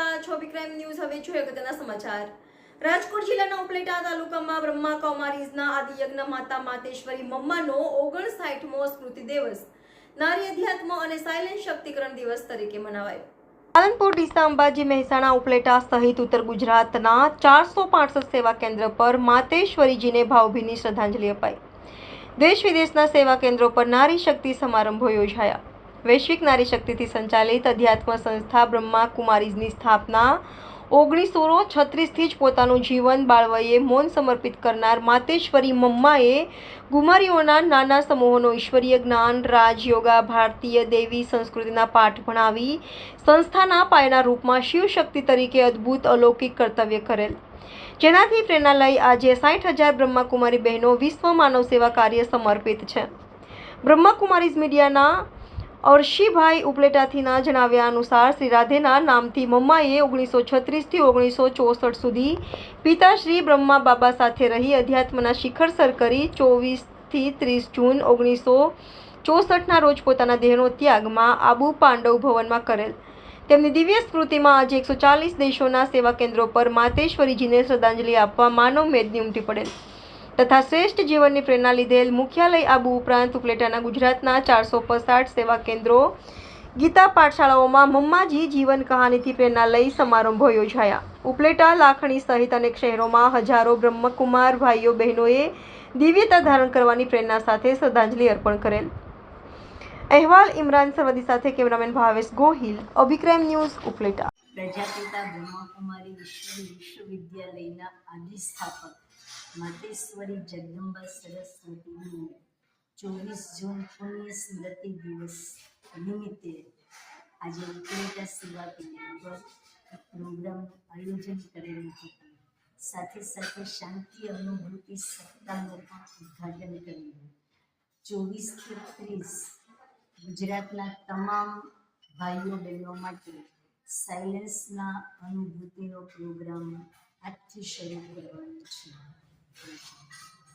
અભિપ્રાય ન્યૂઝ હવે જોઈએ અગત્યના સમાચાર. રાજકોટ જિલ્લાના ઉપલેટા તાલુકામાં બ્રહ્મા કૌમારીઝના આદિયજ્ઞ માતા માતેશ્વરી મમ્માનો ઓગણસાઠમો સ્મૃતિ દિવસ. નારી અધ્યાત્મ અને સાયલેન્ટ શક્તિકરણ દિવસ તરીકે મનાવાયો. પાલનપુર, ડીસા, અંબાજી, મહેસાણા, ઉપલેટા સહિત ઉત્તર ગુજરાતના ચારસો પાસઠ સેવા કેન્દ્ર પર માતેશ્વરીજીને ભાવભીની શ્રદ્ધાંજલિ અપાઈ. દેશ વિદેશના સેવા કેન્દ્રો પર નારી શક્તિ સમારંભો યોજાયા. વૈશ્વિક નારી શક્તિથી સંચાલિત અધ્યાત્મ સંસ્થા બ્રહ્મા કુમારીઝની સ્થાપના ઓગણીસો છત્રીસથી જ પોતાનું જીવન બાળવયે મૌન સમર્પિત કરનાર માતેશ્વરી મમ્માએ ગુમારીઓના નાના સમૂહોનો ઈશ્વરીય જ્ઞાન રાજયોગા ભારતીય દેવી સંસ્કૃતિના પાઠ ભણાવી સંસ્થાના પાયાના રૂપમાં શિવશક્તિ તરીકે અદ્ભુત અલૌકિક કર્તવ્ય કરેલ. જેનાથી પ્રેરણા લઈ આજે સાઠ હજાર બ્રહ્માકુમારી બહેનો વિશ્વ માનવ સેવા કાર્ય સમર્પિત છે. બ્રહ્માકુમારીઝ મીડિયાના અર્શીભાઈ ઉપલેટાથીના જણાવ્યા અનુસાર શ્રી રાધેના નામથી મમ્માએ ઓગણીસો છત્રીસથી ઓગણીસો ચોસઠ સુધી પિતા શ્રી બ્રહ્મા બાબા સાથે રહી અધ્યાત્મના શિખર સર કરી ચોવીસથી ત્રીસ જૂન ઓગણીસો ચોસઠના રોજ પોતાના દેહનો ત્યાગમાં આબુ પાંડવ ભવનમાં કરેલ. તેમની દિવ્ય સ્મૃતિમાં આજે એકસો ચાલીસ દેશોના સેવા કેન્દ્રો પર માતેશ્વરીજીને શ્રદ્ધાંજલિ આપવા માનવ મેદની ઉમટી પડેલ. તથા શ્રેષ્ઠ જીવનની પ્રેરણા લીધેલ મુખ્યાલય આબુ ઉપરાંત ઉપલેટાના ગુજરાતના ચારસો પસાઠ સેવા કેન્દ્રો, ગીતા પાઠશાળાઓમાં મમ્માજી જીવન કહાનીથી પ્રેરણા લઈ સમારંભો યોજાયા. ઉપલેટા, લાખણી સહિત અનેક શહેરોમાં હજારો બ્રહ્મકુમાર ભાઈઓ બહેનોએ દિવ્યતા ધારણ કરવાની પ્રેરણા સાથે શ્રદ્ધાંજલિ અર્પણ કરેલ. અહેવાલ ઇમરાન સરવદી સાથે કેમેરામેન ભાવેશ ગોહિલ, અભિક્રમ ન્યૂઝ ઉપલેટા. પ્રજાપિતા બ્રહ્માકુમારી વિશ્વ વિશ્વવિદ્યાલયના આદિ સ્થાપક માતેશ્વરી જગદંબા સરસ્વતીનું ચોવીસ જૂન પુણ્ય સ્મૃતિ દિવસ નિમિત્તે આજે ઉપલેટા સેવા કેન્દ્ર પર આયોજન કરેલું હતું. સાથે સાથે શાંતિ અનુભૂતિ સપ્તાહનું પણ ઉદ્ઘાટન કર્યું. ચોવીસથી ત્રીસ ગુજરાતના તમામ ભાઈઓ બહેનો માટે સાયલેન્સના અનુભૂતિનો પ્રોગ્રામ આજથી શરૂ કરવાનો છે.